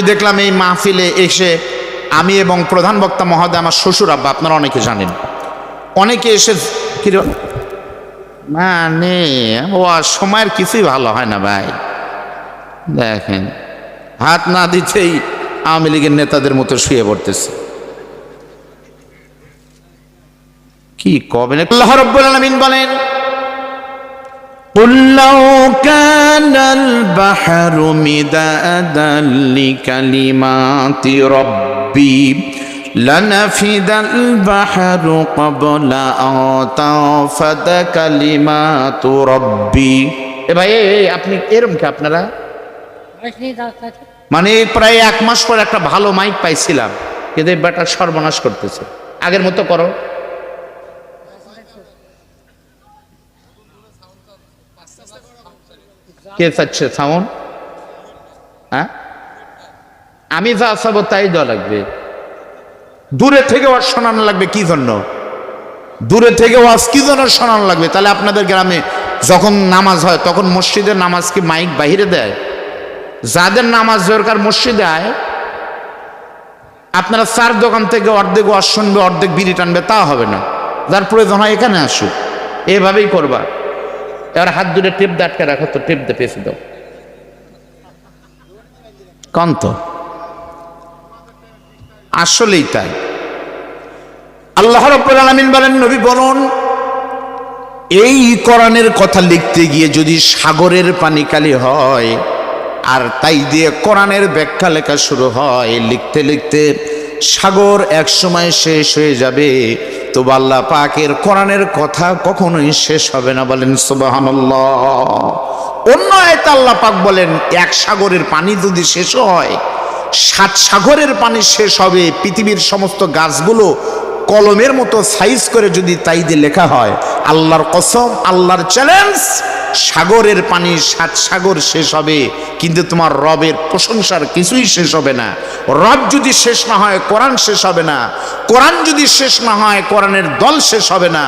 আমি দেখলাম এই মাহফিলে এসে আমি এবং প্রধান বক্তা মহোদয়, আমার শ্বশুর আব্বা, আপনারা অনেকে জানেন। অনেকে এসে মানে ও সময়ের কিছুই ভালো হয় না ভাই। দেখেন, হাত না দিতেই আওয়ামী লীগের নেতাদের মতো শুয়ে পড়তেছে। কি কবে আল্লাহ রব্বুল আলামিন বলেন قل لو كان البحر مدادا لكلمات ربي لنفد البحر قبل أن تنفد كلمات ربي এ ভাই এই, এই, আপনি এরম কি আপনারা মানে প্রায় এক মাস পর একটা ভালো মাইক পাইছিলাম কিন্তু এই ব্যাটার সর্বনাশ করতেছে আগের মতো করো কে চাচ্ছে সাউন্ড হ্যাঁ? আমি যা চাবো তাই দেওয়া লাগবে। দূরে থেকে ওয়াজ শোনানো লাগবে কি জন্য? দূরে থেকে ওয়াজ কি জন্য শোনানো লাগবে? তাহলে আপনাদের গ্রামে যখন নামাজ হয়, তখন মসজিদের নামাজ কি মাইক বাহিরে দেয়? যাদের নামাজ দরকার মসজিদে আয়। আপনারা চার দোকান থেকে অর্ধেক ওয়াজ শুনবে, অর্ধেক বিড়ি টানবে, তা হবে না। যার প্রয়োজন হয় এখানে আসুক। এভাবেই করবা। এবার হাত দূরে টেপ দিয়ে আটকে রাখো, তো টেপ দিয়ে পেঁচে দাও। কন্ত, আসলেই তাই। আল্লাহ রব্বুল আলামিন বলেন, নবী বলুন, এই কোরআনের কথা লিখতে গিয়ে যদি সাগরের পানি কালি হয়, আর তাই দিয়ে কোরআনের ব্যাখ্যা লেখা শুরু হয়, লিখতে লিখতে সাগর এক সময় শেষ হয়ে যাবে তো আল্লাহ পাকের কোরআনের কথা কখনোই শেষ হবে না বলেন, সুবহানাল্লাহ। অন্য আয়তে আল্লাহ পাক বলেন, এক সাগরের পানি যদি শেষ হয়, সাত সাগরের পানি শেষ হবে, পৃথিবীর সমস্ত গাছগুলো কলমের মতো সাইজ করে যদি তাই দিয়ে লেখা হয়, আল্লাহর কসম, আল্লাহর চ্যালেঞ্জ সাগরের পানি সাত সাগর শেষ হবে, কিন্তু তোমার রবের প্রশংসার কিছুই শেষ হবে না। রব যদি শেষ না হয়, কোরআন শেষ হবে না। কোরআন যদি শেষ না হয়, কোরআনের দল শেষ হবে না।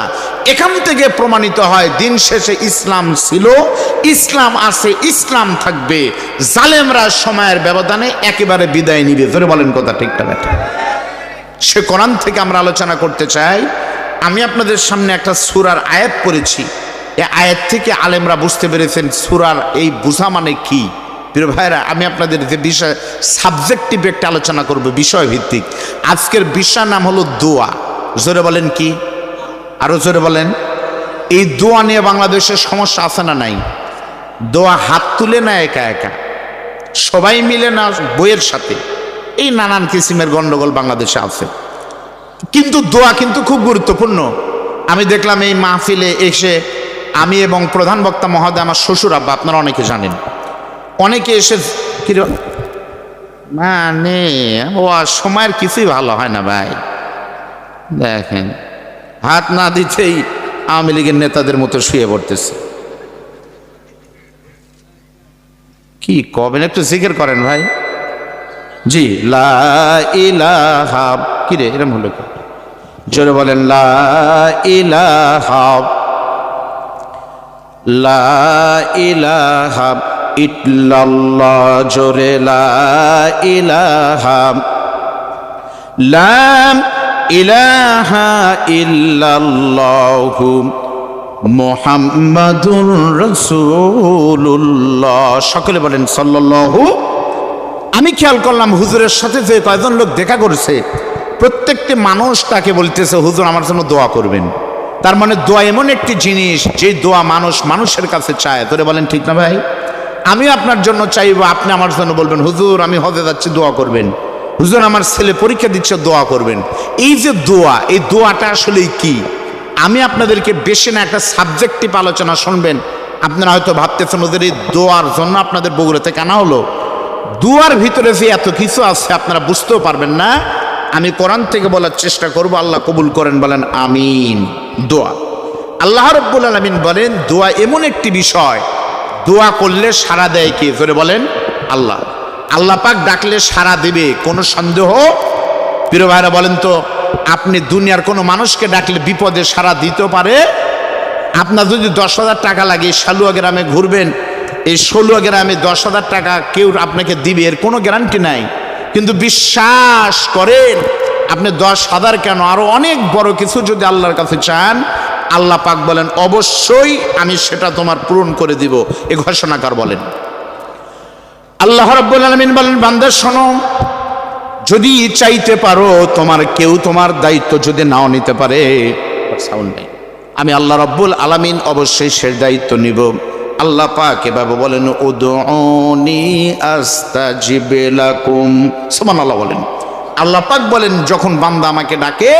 এখান থেকে প্রমাণিত হয়, দিন শেষে ইসলাম ছিল, ইসলাম আছে, ইসলাম থাকবে। জালেমরা সময়ের ব্যবধানে একেবারে বিদায় নিবে। ধরে বলেন কথা ঠিকঠাক সে কোরআন থেকে আমরা আলোচনা করতে চাই। আমি আপনাদের সামনে একটা সুরার আয়াত পড়েছি। এই আয়াত থেকে আলেমরা বুঝতে পেরেছেন সুরার এই বোঝা মানে কি? প্রিয় ভাইরা আমি আপনাদের যে বিষয় সাবজেক্টিভ একটা আলোচনা করব বিষয় ভিত্তিক আজকের বিষয় নাম হলো দোয়া। জোরে বলেন কি? আরও জোরে বলেন। এই দোয়া নিয়ে বাংলাদেশের সমস্যা আছে না নাই? দোয়া হাত তুলে না একা একা? সবাই মিলে না বইয়ের সাথে? এই নানান কিসিমের গণ্ডগোল বাংলাদেশে আছে। কিন্তু দোয়া কিন্তু খুব গুরুত্বপূর্ণ। আমি দেখলাম এই মাহফিলে এসে আমি এবং প্রধান বক্তা মহোদয়, আমার শ্বশুর আব্বা, আপনারা অনেকে জানেন। অনেকে এসে কি মানে ও সময়ের কিছুই ভালো হয় না ভাই। দেখেন, হাত না দিতেই আওয়ামী লীগের নেতাদের মতো শুয়ে পড়তেছে। কি কবেন? একটু জিকির করেন ভাই। জি, লা ইলাহা, কি রে? এরম হলো জোরে বলেন, লা ইলাহা লা ইলাহা ইল্লাল্লাহ, জোরে লা ইলাহা। লাম ইলাহা ইল্লাল্লাহু মুহাম্মাদুর রাসূলুল্লাহ। সকলে বলেন সাল্লাল্লাহু। আমি খেয়াল করলাম হুজুরের সাথে যে কয়জন লোক দেখা করেছে, প্রত্যেকটি মানুষ তাকে বলতেছে, হুজুর, আমার জন্য দোয়া করবেন। তার মানে দোয়া এমন একটি জিনিস যে দোয়া মানুষ মানুষের কাছে চায়। তোরে বলেন, ঠিক না ভাই? আমি আপনার জন্য চাইব, আপনি আমার জন্য বলবেন, হুজুর, আমি হজে যাচ্ছি, দোয়া করবেন। হুজুর, আমার ছেলে পরীক্ষা দিচ্ছে, দোয়া করবেন। এই যে দোয়া, এই দোয়াটা আসলে কি? আমি আপনাদেরকে বেশি না একটা সাবজেক্টিভ আলোচনা, শুনবেন। আপনারা হয়তো ভাবতেছেন ওদের এই দোয়ার জন্য আপনাদের বগুড়া থেকে আনা হলো। দুয়ার ভিতরে যে এত কিছু আছে, আপনারা বুঝতেও পারবেন না। আমি কোরআন থেকে বলার চেষ্টা করব, আল্লাহ কবুল করেন, বলেন আমিন, দোয়া। আল্লাহ রব্বুল আলমিন বলেন, দোয়া এমন একটি বিষয়, দোয়া করলে সারা দেয় কে? ধরে বলেন, আল্লাহ। আল্লাহ পাক ডাকলে সারা দেবে, কোনো সন্দেহ? প্রিয় ভাইরা বলেন তো, আপনি দুনিয়ার কোনো মানুষকে ডাকলে বিপদে সারা দিতে পারে? আপনার যদি দশ হাজার টাকা লাগে সালুয়া গ্রামে ঘুরবেন, এই ষোলো গ্রামে দশ হাজার টাকা কেউ আপনাকে দিবে, এর কোনো গ্যারান্টি নাই। কিন্তু বিশ্বাস করেন, আপনি দশ হাজার কেন? আরও অনেক বড় কিছু যদি আল্লাহর কাছে চান, আল্লাহ পাক বলেন, অবশ্যই আমি সেটা তোমার পূরণ করে দিব। এ ঘোষণাকার বলেন। আল্লাহ রাব্বুল আলামিন বলেন, বান্দা, শোনো, যদি চাইতে পারো, তোমার কেউ তোমার দায়িত্ব যদি নাও নিতে পারে সাউন্ড নেই। আমি আল্লাহ রব্বুল আলামিন অবশ্যই সে দায়িত্ব নিব। আল্লাহ পাক এভাবে বলেন, উদউনি আস্তাজিব লাকুম। সুবহানাল্লাহ বলেন। আল্লাহ পাক বলেন, যখন বান্দা আমাকে ডাকে,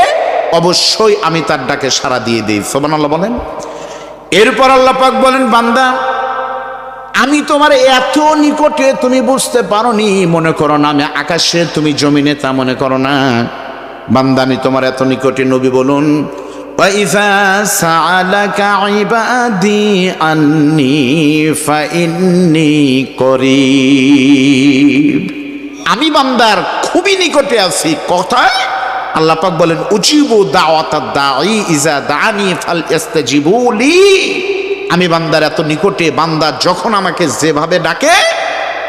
অবশ্যই আমি তার ডাকে সাড়া দিয়ে দিই। সুবহানাল্লাহ বলেন। এরপর আল্লাহ পাক বলেন, বান্দা, আমি তোমার এত নিকটে তুমি বুঝতে পারোনি, মনে করো না, আমি আকাশে, তুমি জমিনে, তা মনে করো না। বান্দা, আমি তোমার এত নিকটে নবী বলুন وَإِذَا سَأَلَكَ عِبَادِي عَنِّي فَإِنِّي قَرِيبٌ আমি বান্দার খুবই নিকটে আছি কথায় আল্লাহ পাক বলেন উজিবু দাওয়াত দাঈ ইজা দানি ফাল ইস্তাজিবু লি আমি বান্দার এত নিকটে বান্দা যখন আমাকে যেভাবে ডাকে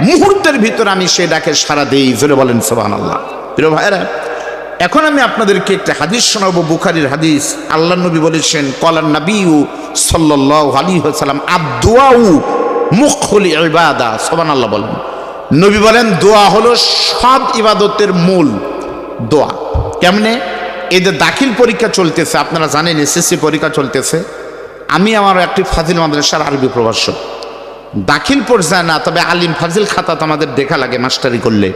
মুহূর্তের ভিতর আমি সে ডাকে সারা দেই জোরে বলেন সোহান আল্লাহ প্রিয় ভাইরা এখন আমি আপনাদেরকে একটা হাদিস শোনাবো, বুখারির হাদিস। আল্লাহ নবী বলেছেন কলার নবীউ সাল্লাহ আলী সাল্লাম আদুয়াউ মুখলি ইবাদা। সোহান আল্লাহ বলেন। নবী বলেন, দোয়া হলো সব ইবাদতের মূল দোয়া। কেমনে? এদের দাখিল পরীক্ষা চলতেছে, আপনারা জানেন, এসএসসি পরীক্ষা চলতেছে। আমি আমার একটি ফাজিল মাদ্রাসার আরবি প্রভাষক। দাখিল পর্যায়ে না, তবে আলিম ফাজিল খাতা তো আমাদের দেখা লাগে, মাস্টারি করলে।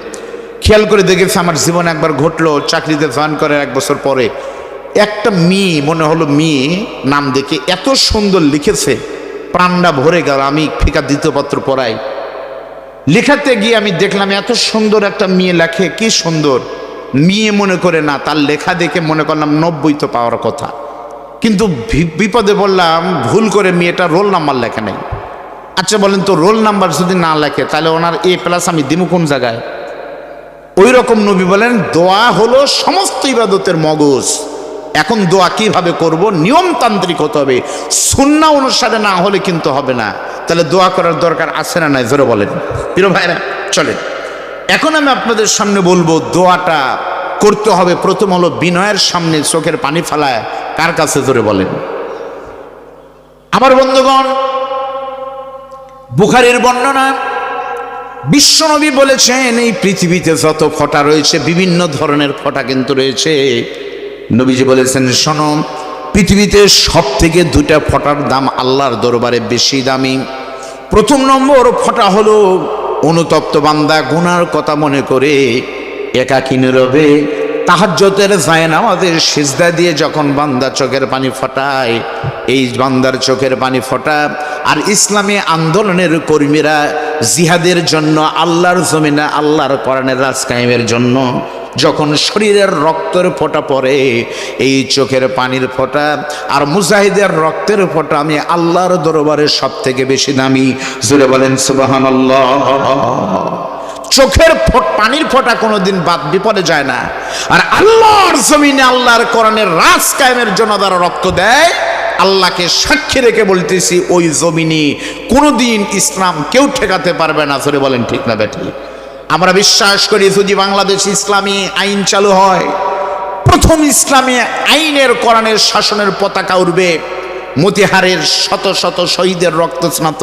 খেয়াল করে দেখেছি আমার জীবনে একবার ঘটলো, চাকরিতে জয়েন করে এক বছর পরে। একটা মেয়ে, মনে হলো মেয়ে, নাম দেখে এত সুন্দর লিখেছে, প্রাণটা ভরে গেল, আমি ফিকা দ্বিতীয় পত্র পড়াই। লেখাতে গিয়ে আমি দেখলাম এত সুন্দর একটা মেয়ে লেখে, কি সুন্দর। মেয়ে মনে করে না, তার লেখা দেখে মনে করলাম নব্বই তো পাওয়ার কথা। কিন্তু বিপদে বললাম ভুল করে মেয়েটা রোল নাম্বার লেখে নেই। আচ্ছা বলেন তো, রোল নাম্বার যদি না লেখে, তাহলে ওনার এ প্লাস আমি দিমু কোন জায়গায়? ওই রকম নবী বলেন, দোয়া হলো সমস্ত ইবাদতের মগজ। এখন দোয়া কীভাবে করব? নিয়মতান্ত্রিক হতে হবে। সুন্না অনুসারে না হলে কিন্তু হবে না। তাহলে দোয়া করার দরকার আছে না নাই? ধরে বলেন। প্রিয় ভাইরা, চলেন। এখন আমি আপনাদের সামনে বলব, দোয়াটা করতে হবে। প্রথম হলো বিনয়ের সামনে চোখের পানি ফেলায়। কার কাছে? ধরে বলেন। আমার বন্ধুগণ, বুখারের বর্ণনা বিশ্বনবী বলেছেন, এই পৃথিবীতে যত ফটা রয়েছে, বিভিন্ন ধরনের ফটা কিন্তু রয়েছে। নবীজি বলেছেন, শোনো, পৃথিবীতে সব থেকে দুটা ফটার দাম আল্লাহর দরবারে বেশি দামি। প্রথম নম্বর ফটা হলো, অনুতপ্ত বান্দা গুনার কথা মনে করে একাকী নীরবে তাহাজ্জতের জায়ন আমাদের সিজদা দিয়ে যখন বান্দা চোখের পানি ফটায় এই বান্দার চোখের পানি ফটা। আর ইসলামী আন্দোলনের কর্মীরা জিহাদের জন্য, আল্লাহর জমিনে, আল্লাহর কোরআনের রাজ কায়েমের জন্য যখন শরীরের রক্তের ফোঁটা পড়ে, এই চোখের পানির ফোঁটা আর মুজাহিদের রক্তের ফোঁটা আমি আল্লাহর দরবারে সব থেকে বেশি দামি। জুড়ে বলেন সুবাহান চোখের পানির ফোঁটা কোনোদিন বাদ বিপদে যায় না। আর আল্লাহর জমিনে, আল্লাহর কোরআনের রাজ কায়েমের জন্য তারা রক্ত দেয়। আল্লাহকে সাক্ষী রেখে বলতেছি, ওই জমিনে কোনোদিন ইসলাম কেউ ঠেকাতে পারবে না। ধরে বলেন, ঠিক না বেটি আমরা বিশ্বাস করি যদি বাংলাদেশ ইসলামী আইন চালু হয়, প্রথম ইসলামী আইনের কোরআনের শাসনের পতাকা উঠবে মতিহারের শত শত শহীদের রক্ত স্নাত,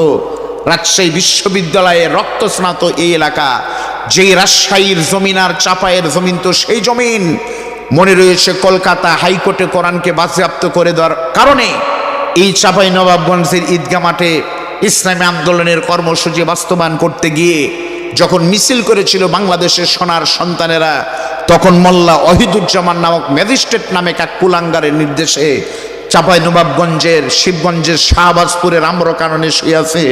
রাজশাহী বিশ্ববিদ্যালয়ে রক্ত স্নাত এই এলাকা, যেই রাজশাহীর জমিন আর চাপায়ের জমিন তো সেই জমিন মনে রয়েছে কলকাতা হাইকোর্টে কোরআনকে বাজেয়াপ্ত করে দেওয়ার কারণে এই চাপাই নবাবগঞ্জের ঈদগা মাঠে ইসলামী আন্দোলনের কর্মসূচি বাস্তবায়ন করতে গিয়ে যখন মিছিল করেছিল বাংলাদেশের সোনার সন্তানেরা, তখন মোল্লা অহিদুজ্জামান নামক ম্যাজিস্ট্রেট নামে এক কুলাঙ্গারের নির্দেশে চাপাই নবাবগঞ্জের, শিবগঞ্জের, শাহবাজপুরের, আম্রকাননে শুয়েছে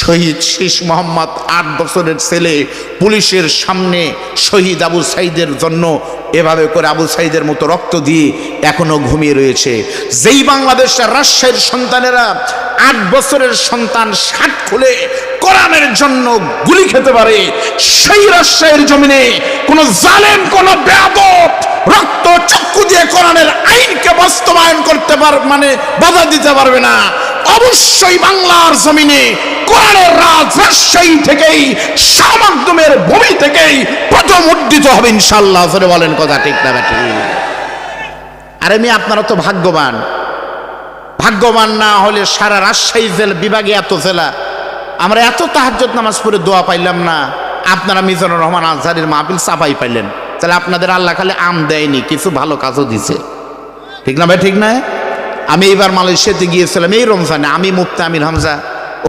শহীদ শীষ মোহাম্মদ, আট বছরের ছেলে। পুলিশের সামনে শহীদ আবু সাইদের জন্য এভাবে করে আবু সাইদের মতো রক্ত দিয়ে এখনও ঘুমিয়ে রয়েছে। যেই বাংলাদেশের রাজশাহীর সন্তানেরা আট বছরের সন্তান ষাট খুলে কোরআনের জন্য গুলি খেতে পারে, সেই রাজশাহীর জমিনে কোন জালেম, কোন ব্যাপক রক্ত চক্ষু দিয়ে কোরআনের আইনকে বাস্তবায়ন করতে পার মানে বাধা দিতে পারবে না। অবশ্যই বাংলার জমিনে কোরআনের রাজ রাজশাহী থেকেই সামাধ্যমের ভূমি থেকেই প্রথম উদ্দিত হবে ইনশাল্লাহ ধরে বলেন কথা ঠিক না ব্যাটি। আরে মেয়ে, আপনারা তো ভাগ্যবান। ভাগ্যবান না হলে সারা রাজশাহী জেলা বিভাগে এত জেলা। আমরা এত তাহাজ্জত নামাজ পড়ে দোয়া পাইলাম না। আপনারা মিজানুর রহমান আজহারের মাহফিল চাপাই পাইলেন। তাহলে আপনাদের আল্লাহ খালি আম দেয়নি, কিছু ভালো কাজও দিছে। ঠিক না ভাই, ঠিক না? আমি এইবার মালয়েশিয়াতে গিয়েছিলাম, এই রমজানে, আমি মুক্তা আমির হামজা।